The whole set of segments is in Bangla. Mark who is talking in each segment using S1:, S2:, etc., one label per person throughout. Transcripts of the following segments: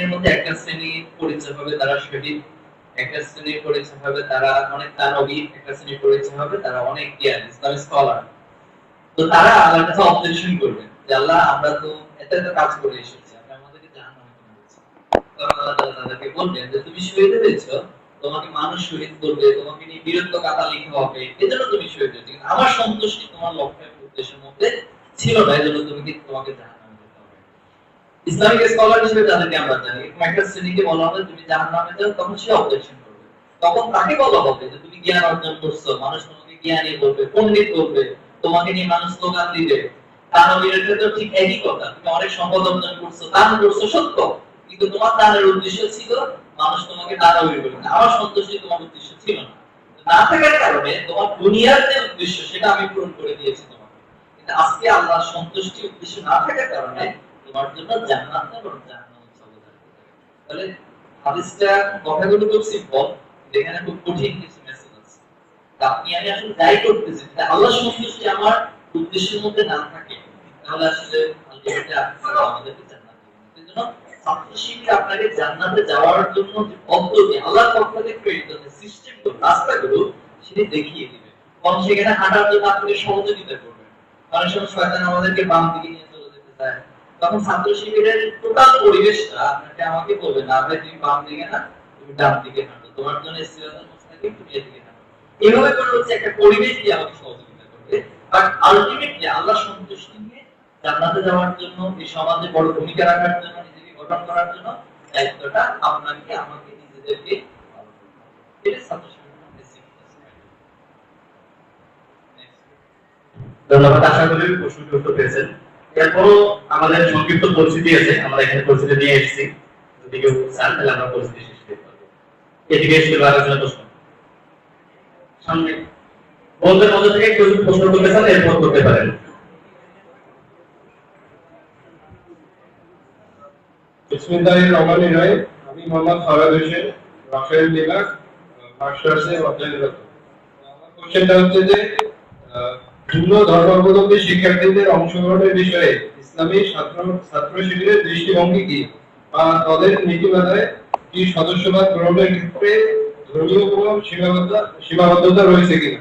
S1: শ্রেণির মধ্যে একটা শ্রেণি পরিচয় হবে, তারা শহীদ একটা শ্রেণির পরিচয় হবে, তারা অনেক দানবী, একটা শ্রেণির পরিচয় হবে, তারা অনেক জ্ঞান ইসলামী স্কলার তো তারা আল্লাহর কাছে অবজেকশন করবে যে, আল্লাহ, আমরা তো এত এত কাজ করে এসেছি আপনি আমাদেরকে জাহান্নামে কেন তখন আল্লাহ তাআলা তাদেরকে বলবেন যে, তুমি শহীদ হয়েছো, তোমাকে মানুষ শহীদ করবে, তোমাকে নিয়ে বীরত্ব কথা লিখা হবে এজন্য তুমি শহীদ হয়েছো। কিন্তু আমার সন্তুষ্টি, তোমার লক্ষ্যের উদ্দেশ্যের মধ্যে ছিল না এজন্য তুমি তোমাকে জাহান্নামে ইসলামিক স্কলার হিসেবে তাদেরকে আমরা জানি। একটা শ্রেণীকে বলা হবে তুমি জাহান্নামে যাও, তখন সে অবজেকশন করবে। তখন তাকে বলা হবে যে, তুমি জ্ঞান অর্জন করছ, মানুষ তোমাকে জ্ঞানী বলবে পণ্ডিত বলবে তোমাকে নিয়ে মানুষ স্লোগান দিবে। দানবীরের ক্ষেত্রে ঠিক একই কথা, তুমি অনেক সম্পদ অর্জন করছ দান করছ সত্য। কিন্তু তোমার দানের উদ্দেশ্য ছিল মানুষ তোমাকে দানবীর আমার তোমার উদ্দেশ্য ছিল না। না থাকার কারণে তোমার দুনিয়ার যে উদ্দেশ্য, সেটা আমি পূরণ করে দিয়েছি তোমাকে। আজকে আল্লাহর সন্তুষ্টি উদ্দেশ্য না থাকার কারণে তোমার জন্য জান্নাত বরং জাহান্নাম তাহলে হাদিসটা কথাগুলো খুব সিম্পল খুব কঠিন কিছু মেসেজ আছে। আপনি আমি আসলে যাই করতেছি যদি আল্লাহর সন্তুষ্টি আমার উদ্দেশ্যের মধ্যে না থাকে, তাহলে আসলে আমাদেরকে জান্নাত আপনাকে জান্নাতে যাওয়ার জন্য এবং সহযোগিতা আমাদেরকে বাম দিকে নিয়ে চলে যেতে চায়। তখন ছাত্র শিবিরের টোটাল পরিবেশটা আপনাকে আমাকে বলবে না ভাই তুমি বাম দিকে না, তুমি ডান দিকে হাঁটো তোমার জন্য সিরাতুল মুস্তাকিম তুমি এদিকে হাঁটো এভাবে করে হচ্ছে একটা পরিবেশ দিয়ে আমাকে সহযোগিতা করবে। বাট আলটিমেটলি আল্লাহ সন্তুষ্টি নিয়ে জান্নাতে যাওয়ার জন্য, এই সমাজে বড় ভূমিকা রাখার জন্য, নিজেকে গঠন করার জন্য দায়িত্বটা আপনাকে, আমাকে নিজেদেরকে.
S2: ধন্যবাদ, আশা করি প্রশ্নটি উত্তর পেয়েছেন। এরপরও আমাদের সংক্ষিপ্ত পরিস্থিতি আছে, আমরা এখানে পরিস্থিতি নিয়ে এসেছি। যদি কেউ চান, তাহলে আমরা পরিস্থিতি শেষ করতে পারব। এদিকে এসে আলোচনা প্রশ্ন। সামনে। বন্ধুদের মধ্যে থেকে কেউ যদি প্রশ্ন করতে চান, এরপর করতে পারেন।
S3: বিসমিল্লাহির রহমানির রহিম আমি মোহাম্মদ ফরাদ হোসেন, রাফেল বিভাগ মাস্টার্সে অধ্যয়নরত। আমার কোশ্চেনটা হচ্ছে যে ভিন্ন ধর্মাবলম্বী শিক্ষার্থীদের অংশগ্রহণের বিষয়ে ইসলামী ছাত্র ছাত্র শিবিরের দৃষ্টিভঙ্গি কি? বা দলের নীতিমালায় কি সদস্যবাদ গ্রহণের ক্ষেত্রে ধর্মীয় কোনো সীমাবদ্ধতা সীমাবদ্ধতা রয়েছে কিনা?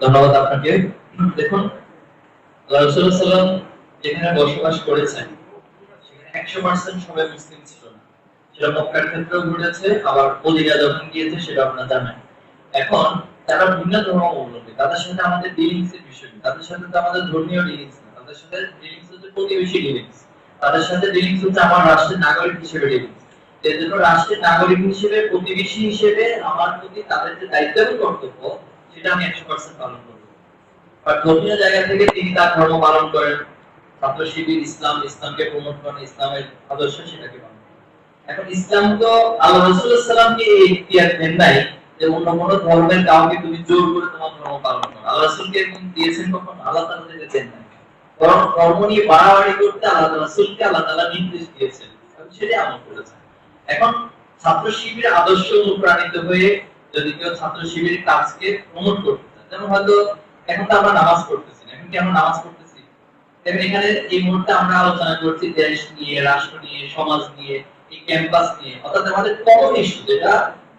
S1: ধন্যবাদ আপনাকে। দেখুন রাসূলুল্লাহ যেখানে বসবাস করেছেন, সেখানে একশো পার্সেন্ট সবাই মুসলিম ছিল না। সেটা মক্কার ক্ষেত্রেও ঘটেছে, আবার মদিনা যখন গিয়েছে সেটা আপনারা জানেন এখন যারা ভিন্ন ধর্ম অবলম্বী। তাদের সাথে আমাদের ডিলিংস এর বিষয় তাদের সাথে তো আমাদের ধর্মীয় ডিলিংস না। তাদের সাথে ডিলিংস হচ্ছে প্রতিবেশী ডিলিংস তাদের সাথে ডিলিংস হচ্ছে আমার রাষ্ট্রের নাগরিক হিসেবে ডিলিংস এর রাষ্ট্রের নাগরিক হিসেবে, প্রতিবেশী হিসেবে আমার প্রতি তাদের যে দায়িত্ব এবং কর্তব্য, সেটা আমি একশো পার্সেন্ট পালন করব। আর ধর্মীয় জায়গা থেকে তিনি তার ধর্ম পালন করেন। ছাত্র শিবির ইসলাম, ইসলামকে প্রমোট করেন, ইসলামের আদর্শ সেটাকে পালন এখন ইসলাম তো আল্লাহ রসুল্লাহ সাল্লামকে এই ইখতিয়ার দেন নাই যে অন্য কোনো ধর্মের কাউকে তুমি জোর করে তোমার ধর্ম পালন করো। আল্লাহ রসুলকে এরকম দিয়েছেন কখন? আল্লাহ তাআলা থেকে দেন নাই। বরং ধর্ম নিয়ে বাড়াবাড়ি করতে আল্লাহ রসুলকে আল্লাহ তাআলা নির্দেশ দিয়েছেন। এবং সেটাই আমল করেছেন এখন ছাত্র শিবির আদর্শ অনুপ্রাণিত হয়ে যদি কেউ ছাত্র শিবিরের কাজকে প্রমোট করতে চায়, যেমন হয়তো এখন তো আমরা নামাজ পড়তেছি না, এখন কি আমরা নামাজ পড়তেছি? এখানে এই মুহূর্তে আমরা আলোচনা করছি দেশ নিয়ে, রাষ্ট্র নিয়ে, সমাজ নিয়ে এই ক্যাম্পাস নিয়ে, অর্থাৎ আমাদের কমন ইস্যু যেটা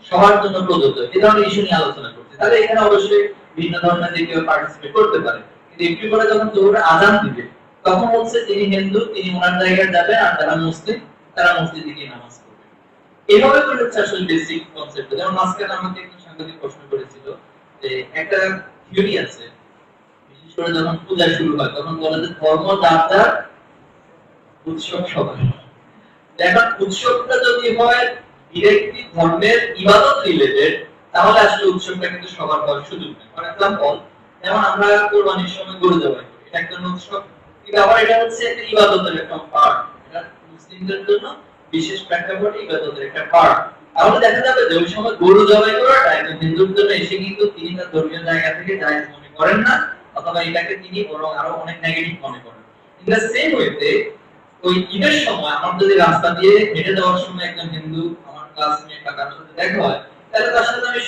S1: সবার জন্য প্রযোজ্য এই ধরনের ইস্যু নিয়ে আলোচনা করছি। তাহলে এখানে অবশ্যই ভিন্ন ধর্মের যে কেউ পার্টিসিপেট করতে পারে। কিন্তু একটু করে যখন জোরে আজান দিবে, তখন হচ্ছে তিনি হিন্দু, তিনি ওনার জায়গায় যাবেন আর যারা মুসলিম, তারা মসজিদে গিয়ে নামাজ পড়বে। এভাবে করে হচ্ছে আসলে বেসিক কনসেপ্ট যেমন মাঝখানে আমাকে একজন সাংবাদিক প্রশ্ন করেছিল যে একটা থিওরি আছে, বিশেষ করে যখন পূজা শুরু হয়, তখন বলে যে ধর্ম যার উৎসব সবার এখন উৎসবটা যদি হয় ডিরেক্টলি ধর্মের ইবাদত রিলেটেড তাহলে আসলে উৎসবটা কিন্তু সবার হওয়ার সুযোগ নেই। ফর এক্সাম্পল যেমন আমরা কোরবানির সময় গরু জবাই করি, এটা একটা উৎসব। কিন্তু আবার এটা হচ্ছে একটা ইবাদতের একটা পার্ট এটা মুসলিমদের জন্য বিশেষ প্রেক্ষাপট ইবাদতের একটা পার্ট তাহলে দেখা যাবে যে ওই সময় গরু জবাই করাটা একজন হিন্দুর জন্য এসে কিন্তু তিনি তার ধর্মীয় জায়গা থেকে জায়েজ মনে করেন না, অথবা এটাকে তিনি বরং আরও অনেক নেগেটিভ মনে করেন। ইন দ্য সেম ওয়েতে ওই ঈদের সময় আমার যদি রাস্তা দিয়ে হেঁটে যাওয়ার সময় একজন হিন্দু আমার ক্লাসমেট বা দেখা হয়, তাহলে তার সাথে আমি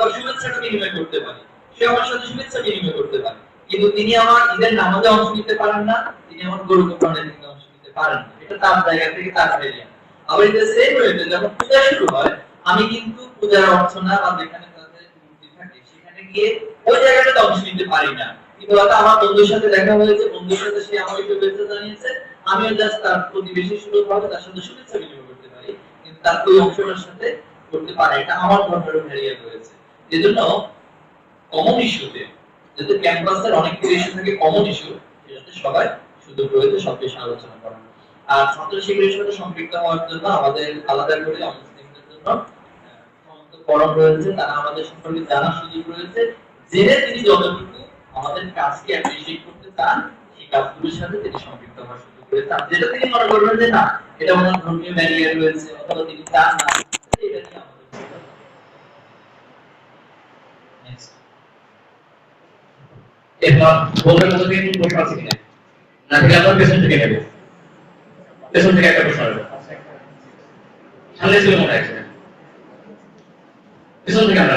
S1: বা শুভেচ্ছাটা বিনিময় করতে পারি। সে আমার সাথে শুভেচ্ছা বিনিময় করতে পারে। কিন্তু তিনি আমার ঈদের নামাজে অংশ নিতে পারেন না, তিনি আমার গরু কোরবানির দিনে অংশ নিতে পারেন না। এটা তার জায়গা থেকে তার ভেরিয়া আবার এটা সেম হয়েছে যখন পূজা শুরু হয়, আমি কিন্তু পূজার অর্চনা বা যেখানে তাদের মূর্তি থাকে, সেখানে গিয়ে ওই জায়গাটাতে অংশ নিতে পারি না। কিন্তু হয়তো আমার বন্ধুর সাথে দেখা হয়েছে, বন্ধুর সাথে সে আমাকে শুভেচ্ছা জানিয়েছে। আমিও জাস্ট তার প্রতিবেশী সুলভ ভাবে তার সাথে শুভেচ্ছা বিনিময় করতে পারি, কিন্তু তার ওই অংশটার সাথে করতে পারে, এটা আমার ধর্মের ভ্যারিয়া রয়েছে। এজন্য কমন ইস্যুতে যাতে ক্যাম্পাসের অনেকগুলো ইস্যু থাকে কমন ইস্যু সেটাতে সবাই সুযোগ রয়েছে সব বিষয়ে আলোচনা করার আর ছাত্র শিবিরের সাথে সম্পৃক্ত হওয়ার জন্য আমাদের আলাদা করে অমুসলিমদের জন্য ফরম রয়েছে, তারা আমাদের সম্পর্কে জানার সুযোগ রয়েছে। জেনে তিনি যতটুকু আমাদের কাজকে অ্যাপ্রিসিয়েট করতে চান, সেই কাজগুলোর সাথে তিনি সম্পৃক্ত হওয়ার সুযোগ রয়েছে আর যেটা তিনি মনে করবেন যে না, এটা ওনার ধর্মীয় ব্যারিয়ার রয়েছে, অথবা তিনি চান না
S2: পেছন থেকে একটা প্রশ্ন আসবে ছিল মনে পেছন থেকে আমরা